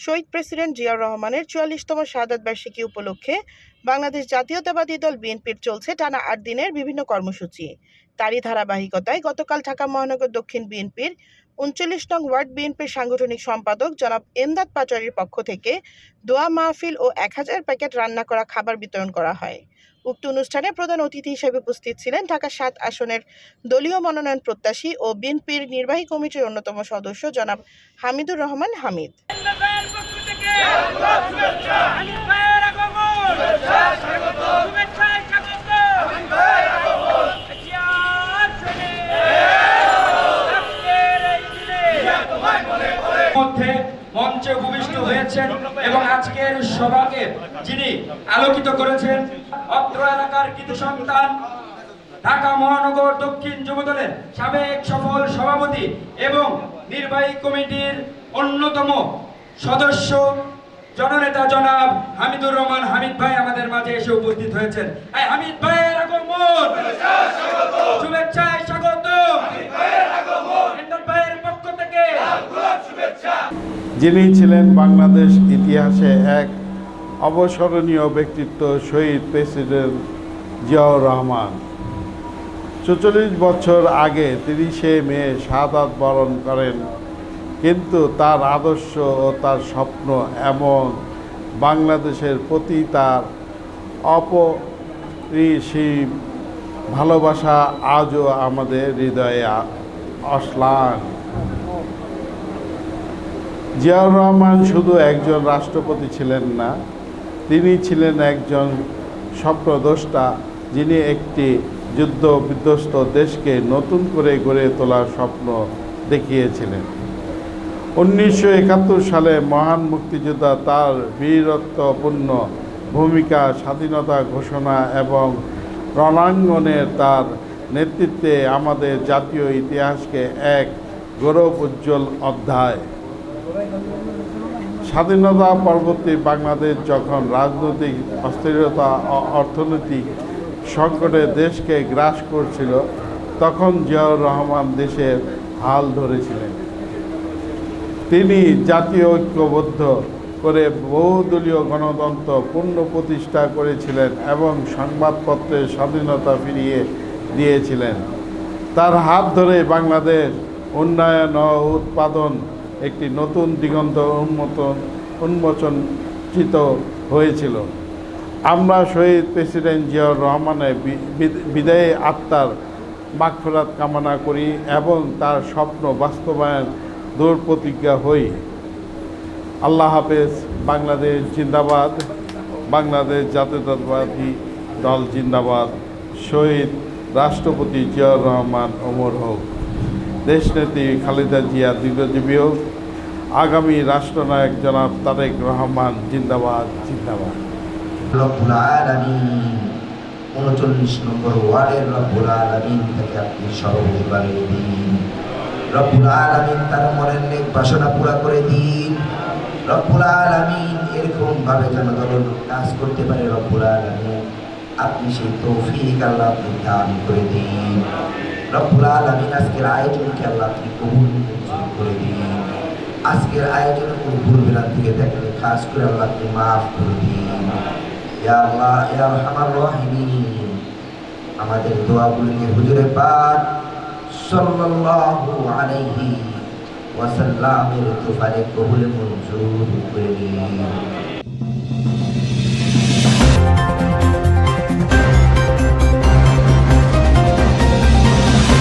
শহীদ president Ziaur রহমানের চুয়াল্লিশতম শাহাদ বার্ষিকী উপলক্ষে বাংলাদেশ জাতীয়তাবাদী দল বিএনপির চলছে টানা আট দিনের বিভিন্ন কর্মসূচি। তারই ধারাবাহিকতায় গতকাল ঢাকা মহানগর দক্ষিণ বিএনপির উনচল্লিশ নং ওয়ার্ড বিএনপির সাংগঠনিক সম্পাদক জনাব এমদাদ পাচারির পক্ষ থেকে দোয়া, মাহফিল ও এক হাজার প্যাকেট রান্না করা খাবার বিতরণ করা হয়। উক্ত অনুষ্ঠানে প্রধান অতিথি হিসেবে উপস্থিত ছিলেন ঢাকা সাত আসনের দলীয় মনোনয়ন প্রত্যাশী ও বিএনপির নির্বাহী কমিটির অন্যতম সদস্য জনাব হামিদুর রহমান হামিদ। মঞ্চে উপবিষ্ট হয়েছেন এবং আজকের সভাকে যিনি আলোকিত করেছেন অত্র এলাকার কৃতি সন্তান, ঢাকা মহানগর দক্ষিণ যুবদলের সাবেক সফল সভাপতি এবং নির্বাহী কমিটির অন্যতম সদস্য জননেতা জনাব হামিদুর রহমান হামিদ ভাই আমাদের মাঝে এসে উপস্থিত হয়েছেন। হামিদ ভাইয়ের আগমন! শুভেচ্ছায় স্বাগত এমদাদ ভাইয়ের পক্ষ থেকে যিনি ছিলেন বাংলাদেশ ইতিহাসে এক অবসরণীয় ব্যক্তিত্ব, শহীদ প্রেসিডেন্ট জিয়াউর রহমান। চল্লিশ বছর আগে তিরিশে মে শাহাদাত বরণ করেন, কিন্তু তার আদর্শ ও তার স্বপ্ন এমন বাংলাদেশের প্রতি তার অপরিসীম ভালোবাসা আজও আমাদের হৃদয়ে অশ্লান। জিয়াউর রহমান শুধু একজন রাষ্ট্রপতি ছিলেন না, তিনি ছিলেন একজন স্বপ্নদ্রষ্টা যিনি একটি যুদ্ধ বিধ্বস্ত দেশকে নতুন করে গড়ে তোলার স্বপ্ন দেখিয়েছিলেন। উনিশশো একাত্তর সালে মহান মুক্তিযোদ্ধা তার বীরত্বপূর্ণ ভূমিকা, স্বাধীনতা ঘোষণা এবং রণাঙ্গনের তার নেতৃত্বে আমাদের জাতীয় ইতিহাসকে এক গৌরব উজ্জ্বল অধ্যায়। স্বাধীনতা পরবর্তী বাংলাদেশ যখন রাজনৈতিক অস্থিরতা অর্থনৈতিক সংকটে দেশকে গ্রাস করছিল, তখন জিয়াউর রহমান দেশের হাল ধরেছিলেন। তিনি জাতীয় ঐক্যবদ্ধ করে বহুদলীয় গণতন্ত্র পূর্ণ প্রতিষ্ঠা করেছিলেন এবং সংবাদপত্রের স্বাধীনতা ফিরিয়ে দিয়েছিলেন। তার হাত ধরে বাংলাদেশ উন্নয়ন ও উৎপাদন একটি নতুন দিগন্ত উন্মোচন উন্মোচনচিত হয়েছিল। আমরা শহীদ প্রেসিডেন্ট জিয়াউর রহমানের বিদায়ী আত্মার মাগফিরাত কামনা করি এবং তার স্বপ্ন বাস্তবায়ন দূর প্রতিজ্ঞা হই। আল্লাহ হাফেজ, বাংলাদেশ জিন্দাবাদ, বাংলাদেশ জাতীয়তাবাদী দল জিন্দাবাদ। শহীদ রাষ্ট্রপতি জিয়াউর রহমান ওমর হোক। দেশনেত্রী খালেদা জিয়া দীর্ঘজীবী হোক আগামী রাষ্ট্রনায়ক জনাব তারেক রহমান জিন্দাবাদ জিন্দাবাদ। উনচল্লিশ নম্বর ওয়ার্ডের রব্বুল আলামিন থেকে আপনি বানিয়ে দিন। রব্বুল আলামিন তার মনের নেক বাসনা পুরা করে দিন। রব্বুল আলামিন এরকম ভাবে যেন দলের কাজ করতে পারে রব্বুল আলামিন, আপনি সেই তৌফিক আল্লাহ আপনি দান করে দিন। রব্বুল আলামিন আজকের আয়োজনকে আল্লাহ আপনি কবুল করে দিন। আজকের আয়োজনে কোনো ভুল থেকে দেখলে খাস করে আল্লাহ আপনি মাফ করে দিন। আমাদের দোয়াগুলিকে হুজুরে পাক সাল্লাল্লাহু আলাইহি ওয়াসাল্লামের তোফারে কবুল মঞ্জুর করে নিন